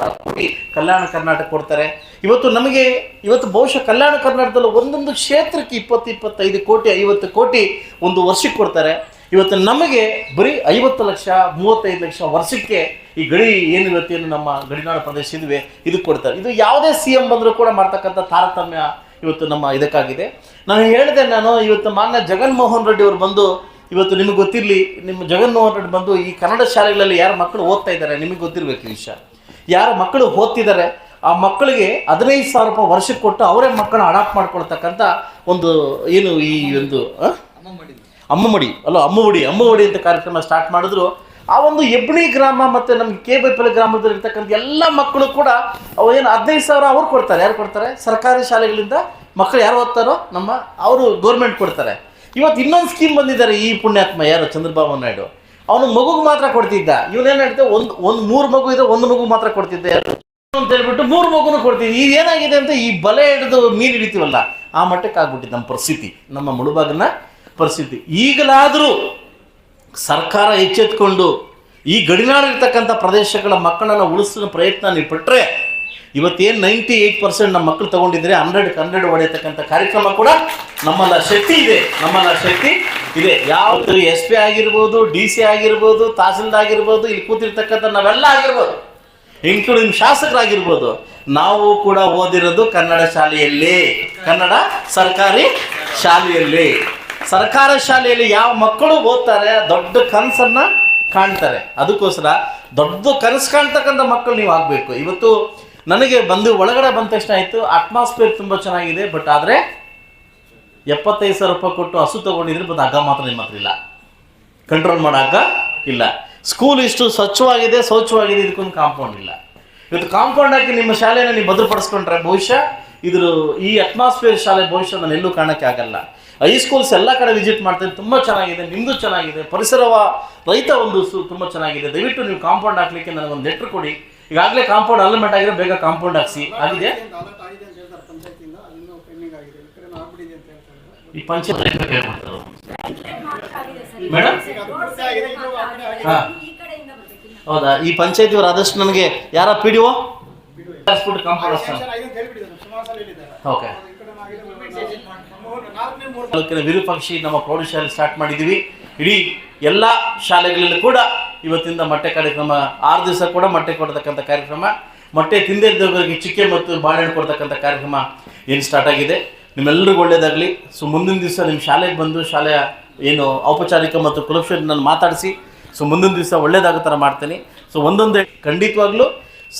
ಕೋಟಿ ಕಲ್ಯಾಣ ಕರ್ನಾಟಕ ಕೊಡ್ತಾರೆ. ಇವತ್ತು ನಮಗೆ, ಇವತ್ತು ಬಹುಶಃ ಕಲ್ಯಾಣ ಕರ್ನಾಟಕದಲ್ಲಿ ಒಂದೊಂದು ಕ್ಷೇತ್ರಕ್ಕೆ ಇಪ್ಪತ್ತು, ಇಪ್ಪತ್ತೈದು ಕೋಟಿ, ಐವತ್ತು ಕೋಟಿ ಒಂದು ವರ್ಷಕ್ಕೆ ಕೊಡ್ತಾರೆ. ಇವತ್ತು ನಮಗೆ ಬರೀ ಐವತ್ತು ಲಕ್ಷ, ಮೂವತ್ತೈದು ಲಕ್ಷ ವರ್ಷಕ್ಕೆ ಈ ಗಡಿ ಏನು ಇವತ್ತೇನು ನಮ್ಮ ಗಡಿನಾಡು ಪ್ರದೇಶ ಇದುವೆ ಇದಕ್ಕೆ ಕೊಡ್ತಾರೆ. ಇದು ಯಾವುದೇ ಸಿ ಎಂ ಬಂದರೂ ಕೂಡ ಮಾಡ್ತಕ್ಕಂಥ ತಾರತಮ್ಯ ಇವತ್ತು ನಮ್ಮ ಇದಕ್ಕಾಗಿದೆ. ನಾನು ಹೇಳಿದೆ, ನಾನು ಇವತ್ತು ಮಾನ್ಯ ಜಗನ್ಮೋಹನ್ ರೆಡ್ಡಿ ಅವರು ಬಂದು, ಇವತ್ತು ನಿಮಗೆ ಗೊತ್ತಿರಲಿ, ನಿಮ್ಮ ಜಗನ್ಮೋಹನ್ ರೆಡ್ಡಿ ಬಂದು ಈ ಕನ್ನಡ ಶಾಲೆಗಳಲ್ಲಿ ಯಾರು ಮಕ್ಕಳು ಓದ್ತಾ ಇದ್ದಾರೆ, ನಿಮಗೆ ಗೊತ್ತಿರಬೇಕು ಈ ವಿಷಯ. ಯಾರು ಮಕ್ಕಳು ಓದ್ತಿದ್ದಾರೆ, ಆ ಮಕ್ಕಳಿಗೆ ಹದಿನೈದು ಸಾವಿರ ರೂಪಾಯಿ ವರ್ಷಕ್ಕೆ ಕೊಟ್ಟು ಅವರೇ ಮಕ್ಕಳನ್ನ ಅಡಾಪ್ಟ್ ಮಾಡ್ಕೊಳ್ತಕ್ಕಂಥ ಒಂದು ಏನು ಈ ಒಂದು? ಅಮ್ಮಮಡಿ ಅಲ್ಲ ಅಮ್ಮಮಡಿ ಅಮ್ಮಮಡಿ ಅಂತ ಕಾರ್ಯಕ್ರಮ ಸ್ಟಾರ್ಟ್ ಮಾಡಿದ್ರು. ಆ ಒಂದು ಎಬ್ಣಿ ಗ್ರಾಮ ಮತ್ತು ನಮ್ಗೆ ಕೆ ಬೈಪಲ್ಲಿ ಗ್ರಾಮದಲ್ಲಿ ಇರ್ತಕ್ಕಂಥ ಎಲ್ಲ ಮಕ್ಕಳು ಕೂಡ ಅವು ಏನು ಹದಿನೈದು ಸಾವಿರ ಅವ್ರು ಕೊಡ್ತಾರೆ. ಯಾರು ಕೊಡ್ತಾರೆ? ಸರ್ಕಾರಿ ಶಾಲೆಗಳಿಂದ ಮಕ್ಕಳು ಯಾರು ಓದ್ತಾರೋ ನಮ್ಮ, ಅವರು ಗೌರ್ಮೆಂಟ್ ಕೊಡ್ತಾರೆ. ಇವತ್ತು ಇನ್ನೊಂದು ಸ್ಕೀಮ್ ಬಂದಿದ್ದಾರೆ ಈ ಪುಣ್ಯಾತ್ಮ ಯಾರು? ಚಂದ್ರಬಾಬು ನಾಯ್ಡು. ಅವನು ಮಗುಗೆ ಮಾತ್ರ ಕೊಡ್ತಿದ್ದ. ಇವನೇನು ಹೇಳ್ತೆ ಒಂದು ಒಂದು ಮೂರು ಮಗು ಇದ್ರೆ ಒಂದು ಮಗು ಮಾತ್ರ ಕೊಡ್ತಿದ್ದೆ. ಅಂತ ಹೇಳ್ಬಿಟ್ಟು ಮೂರು ಮಗುನು ಕೊಡ್ತಿದ್ದೆ. ಈಗ ಏನಾಗಿದೆ ಅಂತ ಈ ಬಲೆ ಹಿಡಿದು ಮೀನು ಹಿಡಿತೀವಲ್ಲ, ಆ ಮಟ್ಟಕ್ಕೆ ಆಗ್ಬಿಟ್ಟಿದೆ ನಮ್ಮ ಪರಿಸ್ಥಿತಿ, ನಮ್ಮ ಮುಳುಬಾಗನ ಪರಿಸ್ಥಿತಿ. ಈಗಲಾದರೂ ಸರ್ಕಾರ ಎಚ್ಚೆತ್ಕೊಂಡು ಈ ಗಡಿನಾಡಿರ್ತಕ್ಕಂಥ ಪ್ರದೇಶಗಳ ಮಕ್ಕಳನ್ನ ಉಳಿಸಿದ ಪ್ರಯತ್ನ ನೀವು ಪಟ್ಟರೆ ಇವತ್ತೇನು ನೈಂಟಿ ಏಯ್ಟ್ ಪರ್ಸೆಂಟ್ ನಮ್ಮ ಮಕ್ಕಳು ತಗೊಂಡಿದ್ರೆ ಹಂಡ್ರೆಡ್ ಹಂಡ್ರೆಡ್ ಹೊಡೆಯತಕ್ಕಂಥ ಕಾರ್ಯಕ್ರಮ ಕೂಡ ನಮ್ಮಲ್ಲ ಶಕ್ತಿ ಇದೆ, ನಮ್ಮಲ್ಲ ಶಕ್ತಿ ಇದೆ. ಯಾವುದು ಎಸ್ ಪಿ ಆಗಿರ್ಬೋದು ಡಿ ಸಿ ಆಗಿರ್ಬೋದು, ತಹಸೀಲ್ದಾರ್ ಆಗಿರ್ಬೋದು, ಇಲ್ಲಿ ಕೂತಿರ್ತಕ್ಕಂಥ ನಾವೆಲ್ಲ ಆಗಿರ್ಬೋದು ಇನ್ಕ್ಲೂಡಿಂಗ್ ಶಾಸಕರಾಗಿರ್ಬೋದು, ನಾವು ಕೂಡ ಓದಿರೋದು ಕನ್ನಡ ಶಾಲೆಯಲ್ಲಿ, ಕನ್ನಡ ಸರ್ಕಾರಿ ಶಾಲೆಯಲ್ಲಿ. ಸರ್ಕಾರ ಶಾಲೆಯಲ್ಲಿ ಯಾವ ಮಕ್ಕಳು ಓದ್ತಾರೆ, ದೊಡ್ಡ ಕನಸನ್ನು ಕಾಣ್ತಾರೆ. ಅದಕ್ಕೋಸ್ಕರ ದೊಡ್ಡ ಕನಸು ಕಾಣ್ತಕ್ಕಂಥ ಮಕ್ಕಳು ನೀವು ಆಗಬೇಕು. ಇವತ್ತು ನನಗೆ ಬಂದು ಒಳಗಡೆ ಬಂದ ತಕ್ಷಣ ಆಯಿತು. ಅಟ್ಮಾಸ್ಫಿಯರ್ ತುಂಬ ಚೆನ್ನಾಗಿದೆ ಬಟ್ ಆದರೆ ಎಪ್ಪತ್ತೈದು ಸಾವಿರ ರೂಪಾಯಿ ಕೊಟ್ಟು ಹಸು ತೊಗೊಂಡಿದ್ರೆ ಬಂದು ಹಗ್ಗ ಮಾತ್ರ ನಿಮ್ಮ ಇಲ್ಲ. ಕಂಟ್ರೋಲ್ ಮಾಡಾಕ ಇಲ್ಲ. ಸ್ಕೂಲ್ ಇಷ್ಟು ಸ್ವಚ್ಛವಾಗಿದೆ ಶೌಚವಾಗಿದೆ ಇದಕ್ಕೊಂದು ಕಾಂಪೌಂಡ್ ಇಲ್ಲ. ಇವತ್ತು ಕಾಂಪೌಂಡ್ ಹಾಕಿ ನಿಮ್ಮ ಶಾಲೆಯನ್ನು ನೀವು ಭದ್ರಪಡಿಸ್ಕೊಂಡ್ರೆ ಬಹುಶಃ ಇದ್ರ ಈ ಅಟ್ಮಾಸ್ಫಿಯರ್ ಶಾಲೆ ಬಹುಶಃ ನಾನು ಎಲ್ಲೂ ಕಾಣಕ್ಕೆ ಆಗಲ್ಲ. ಹೈಸ್ಕೂಲ್ಸ್ ಎಲ್ಲ ಕಡೆ ವಿಸಿಟ್ ಮಾಡ್ತೀನಿ, ತುಂಬ ಚೆನ್ನಾಗಿದೆ ನಿಮ್ಮದು ಚೆನ್ನಾಗಿದೆ. ಪರಿಸರವ ರೈತ ಒಂದು ಸು ತುಂಬ ಚೆನ್ನಾಗಿದೆ. ದಯವಿಟ್ಟು ನೀವು ಕಾಂಪೌಂಡ್ ಹಾಕ್ಲಿಕ್ಕೆ ನನಗೊಂದು ಲೆಟ್ರ್ ಕೊಡಿ. ಈಗಾಗಲೇ ಕಾಂಪೌಂಡ್ ಅಲಮೆಂಟ್ ಆಗಿದೆ ಬೇಗ ಕಾಂಪೌಂಡ್ ಹಾಕ್ಸಿ. ಆಗಿದೆ? ಹೌದಾ ಆಗಿದೆ ಅಂತ ಹೇಳ್ತಾರೆ ಪಂಚಾಯತಿಯಿಂದ. ಇನ್ನೂ ಪೆಂಡಿಂಗ್ ಆಗಿದೆ. ಈ ಕಡೆ ಆಗ್ಬಿಟ್ಟಿದೆ ಅಂತ ಹೇಳ್ತಾರೆ. ಈ ಪಂಚಾಯತ್ ಮೇಡಮ್ ಹೌದಾ? ಈ ಪಂಚಾಯತಿಯವರು ಆದಷ್ಟು ನನಗೆ ಯಾರ ಪಿ ಡಿ ಒ ಓಕೆ ಈ ಕಡೆ ಆಗಿದೆ ಮೂರು- ನಾಲ್ಕನೇ ಮೂರು. ತಾಲೂಕಿನ ವಿರೂಪಾಕ್ಷಿ ನಮ್ಮ ಪ್ರೌಢಶಾಲೆ ಸ್ಟಾರ್ಟ್ ಮಾಡಿದ್ದೀವಿ ಇಡೀ ಎಲ್ಲ ಶಾಲೆಗಳಲ್ಲೂ ಕೂಡ ಇವತ್ತಿಂದ ಮೊಟ್ಟೆ ಕಾರ್ಯಕ್ರಮ, ಆರು ದಿವಸ ಕೂಡ ಮೊಟ್ಟೆ ಕೊಡ್ತಕ್ಕಂಥ ಕಾರ್ಯಕ್ರಮ, ಮೊಟ್ಟೆ ತಿಂದೇ ಇದ್ದವರಿಗೆ ಚಿಕ್ಕೆ ಮತ್ತು ಬಾಳೆಹಣ್ಣು ಕೊಡ್ತಕ್ಕಂಥ ಕಾರ್ಯಕ್ರಮ ಏನು ಸ್ಟಾರ್ಟ್ ಆಗಿದೆ. ನಿಮ್ಮೆಲ್ಲರಿಗೂ ಒಳ್ಳೆಯದಾಗಲಿ ಸೊ ಮುಂದಿನ ದಿವಸ ನಿಮ್ಮ ಶಾಲೆಗೆ ಬಂದು ಶಾಲೆಯ ಏನು ಔಪಚಾರಿಕ ಮತ್ತು ಕುಲಕ್ಷ ನಾನು ಮಾತಾಡಿಸಿ ಸೊ ಮುಂದಿನ ದಿವಸ ಒಳ್ಳೇದಾಗೋ ಥರ ಮಾಡ್ತೀನಿ. ಸೊ ಒಂದೊಂದೇ ಖಂಡಿತವಾಗ್ಲೂ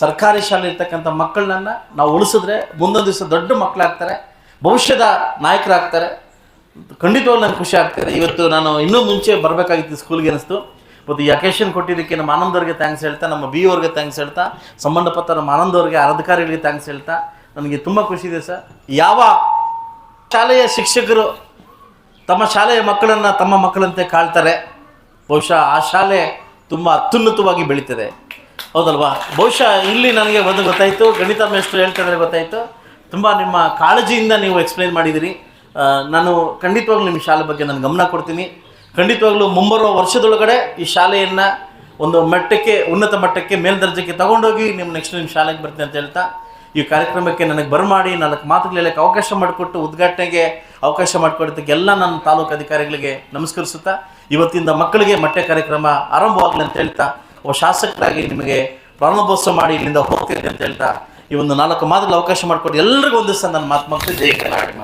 ಸರ್ಕಾರಿ ಶಾಲೆ ಇರ್ತಕ್ಕಂಥ ಮಕ್ಕಳನ್ನ ನಾವು ಉಳಿಸಿದ್ರೆ ಮುಂದೊಂದು ದಿವಸ ದೊಡ್ಡ ಮಕ್ಕಳಾಗ್ತಾರೆ, ಭವಿಷ್ಯದ ನಾಯಕರಾಗ್ತಾರೆ. ಖಂಡಿತವಾಗ್ಲೂ ನನಗೆ ಖುಷಿ ಆಗ್ತಾರೆ ಇವತ್ತು ನಾನು ಇನ್ನೂ ಮುಂಚೆ ಬರಬೇಕಾಗಿತ್ತು ಸ್ಕೂಲ್ಗೆ ಅನಿಸ್ತು ಮತ್ತು ಈ ಅಕೇಶನ್ ಕೊಟ್ಟಿದ್ದಕ್ಕೆ ನಮ್ಮ ಆನಂದವ್ರಿಗೆ ಥ್ಯಾಂಕ್ಸ್ ಹೇಳ್ತಾ, ನಮ್ಮ ಬಿ ಅವ್ರಿಗೆ ಥ್ಯಾಂಕ್ಸ್ ಹೇಳ್ತಾ, ಸಂಬಂಧಪಟ್ಟ ನಮ್ಮ ಆನಂದವ್ರಿಗೆ ಅಧಿಕಾರಿಗಳಿಗೆ ಥ್ಯಾಂಕ್ಸ್ ಹೇಳ್ತಾ, ನನಗೆ ತುಂಬ ಖುಷಿ ಇದೆ ಸರ್. ಯಾವ ಶಾಲೆಯ ಶಿಕ್ಷಕರು ತಮ್ಮ ಶಾಲೆಯ ಮಕ್ಕಳನ್ನು ತಮ್ಮ ಮಕ್ಕಳಂತೆ ಕಾಳ್ತಾರೆ ಬಹುಶಃ ಆ ಶಾಲೆ ತುಂಬ ಅತ್ಯುನ್ನತವಾಗಿ ಬೆಳೀತದೆ. ಹೌದಲ್ವಾ? ಬಹುಶಃ ಇಲ್ಲಿ ನನಗೆ ಒಂದು ಗೊತ್ತಾಯಿತು, ಗಣಿತ ಮೇಷ್ಟ್ರು ಹೇಳ್ತಿದ್ರೆ ಗೊತ್ತಾಯಿತು. ತುಂಬ ನಿಮ್ಮ ಕಾಳಜಿಯಿಂದ ನೀವು ಎಕ್ಸ್ಪ್ಲೈನ್ ಮಾಡಿದ್ದೀರಿ ನಾನು ಖಂಡಿತವಾಗ್ಲೂ ನಿಮ್ಮ ಶಾಲೆ ಬಗ್ಗೆ ನಾನು ಗಮನ ಕೊಡ್ತೀನಿ. ಖಂಡಿತವಾಗ್ಲೂ ಮುಂಬರುವ ವರ್ಷದೊಳಗಡೆ ಈ ಶಾಲೆಯನ್ನು ಒಂದು ಮಟ್ಟಕ್ಕೆ, ಉನ್ನತ ಮಟ್ಟಕ್ಕೆ, ಮೇಲ್ದರ್ಜೆಗೆ ತಗೊಂಡೋಗಿ ನಿಮ್ಮ ನೆಕ್ಸ್ಟ್ ನಿಮ್ಮ ಶಾಲೆಗೆ ಬರ್ತೀನಿ ಅಂತ ಹೇಳ್ತಾ, ಈ ಕಾರ್ಯಕ್ರಮಕ್ಕೆ ನನಗೆ ಬರಮಾಡಿ ನಾಲ್ಕು ಮಾತುಗಳು ಹೇಳಕ್ಕೆ ಅವಕಾಶ ಮಾಡಿಕೊಟ್ಟು, ಉದ್ಘಾಟನೆಗೆ ಅವಕಾಶ ಮಾಡಿಕೊಡೋದಕ್ಕೆ ಎಲ್ಲ ನನ್ನ ತಾಲೂಕು ಅಧಿಕಾರಿಗಳಿಗೆ ನಮಸ್ಕರಿಸುತ್ತಾ, ಇವತ್ತಿಂದ ಮಕ್ಕಳಿಗೆ ಮೊಟ್ಟೆ ಕಾರ್ಯಕ್ರಮ ಆರಂಭವಾಗಲಿ ಅಂತ ಹೇಳ್ತಾ, ಒಬ್ಬ ಶಾಸಕರಾಗಿ ನಿಮಗೆ ಪ್ರಾರಂಭೋತ್ಸವ ಮಾಡಿ ಇಲ್ಲಿಂದ ಹೋಗ್ತೀನಿ ಅಂತ ಹೇಳ್ತಾ, ಈ ಒಂದು ನಾಲ್ಕು ಮಾತುಗಳು ಅವಕಾಶ ಮಾಡಿಕೊಟ್ಟು ಎಲ್ರಿಗೂ ಒಂದು ಸಹ ನನ್ನ ಮಾತು ಮಕ್ಕಳು ಜೈ ಕರ್ನಾಟಕ.